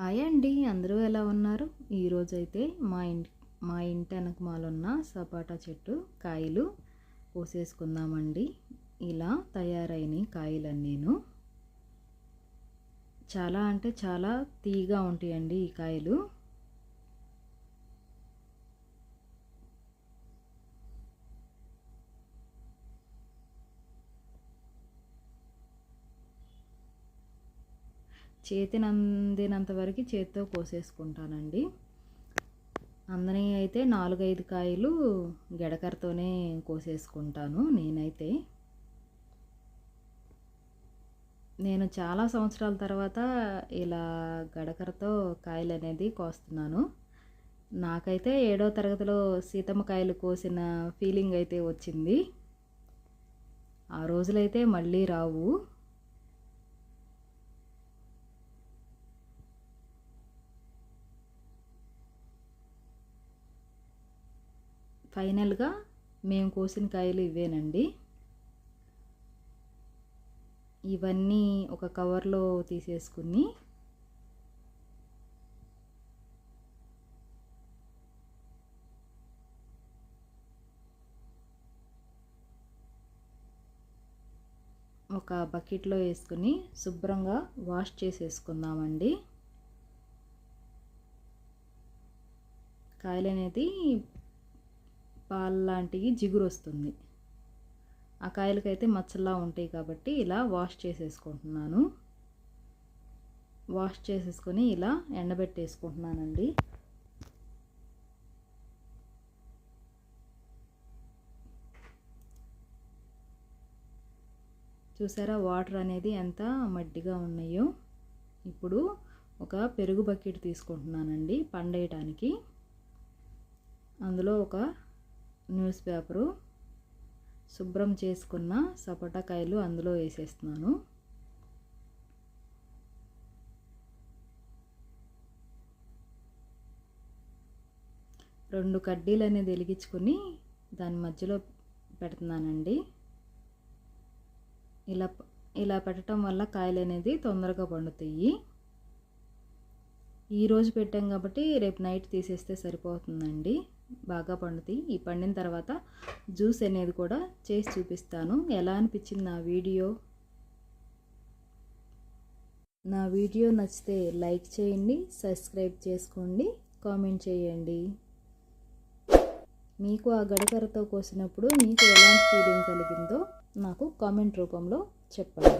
Hi అండి అందరూ ఎలా ఉన్నారు? ఈరోజైతే మా ఇంటి మా ఇంటి వెనకమాలున్న సపాటా చెట్టు కాయలు పోసేసుకుందామండి ఇలా తయారైన కాయలన్నీను. చాలా అంటే చాలా తీగా ఉంటాయండి ఈ కాయలు. చేతినందినంత వరకు చేతితో కోసేసుకుంటానండి. అందని అయితే నాలుగైదు కాయలు గడకరతోనే కోసేసుకుంటాను నేనైతే. నేను చాలా సంవత్సరాల తర్వాత ఇలా గడకరతో కాయలు అనేది కోస్తున్నాను. నాకైతే ఏడో తరగతిలో సీతమ్మ కాయలు కోసిన ఫీలింగ్ అయితే వచ్చింది. ఆ రోజులైతే మళ్ళీ రావు. ఫైనల్గా మేము కోసిన కాయలు ఇవేనండి. ఇవన్నీ ఒక కవర్లో తీసేసుకుని ఒక బకెట్లో వేసుకుని శుభ్రంగా వాష్ చేసేసుకుందామండి. కాయలు అనేది పాలు లాంటివి జిగురు వస్తుంది ఆ కాయలకైతే మచ్చల్లా ఉంటాయి కాబట్టి ఇలా వాష్ చేసేసుకుంటున్నాను. వాష్ చేసేసుకొని ఇలా ఎండబెట్టేసుకుంటున్నానండి. చూసారా వాటర్ అనేది ఎంత మడ్డిగా ఉన్నాయో? ఇప్పుడు ఒక పెరుగు బకెట్ తీసుకుంటున్నానండి పండేయటానికి. అందులో ఒక న్యూస్ పేపరు శుభ్రం చేసుకున్న సపోటాకాయలు అందులో వేసేస్తున్నాను. రెండు కడ్డీలు అనేది వెలిగించుకొని దాని మధ్యలో పెడుతున్నానండి. ఇలా ఇలా పెట్టడం వల్ల కాయలు అనేది తొందరగా పండుతాయి. ఈరోజు పెట్టాం కాబట్టి రేపు నైట్ తీసేస్తే సరిపోతుందండి. బాగా పండుతాయి ఈ పండిన తర్వాత జ్యూస్ అనేది కూడా చేసి చూపిస్తాను. ఎలా అనిపించింది నా వీడియో? నా వీడియో నచ్చితే లైక్ చేయండి సబ్స్క్రైబ్ చేసుకోండి కామెంట్ చేయండి. మీకు ఆ గడకరతో కోసినప్పుడు మీకు ఎలాంటి ఫీలింగ్ కలిగిందో నాకు కామెంట్ రూపంలో చెప్పండి.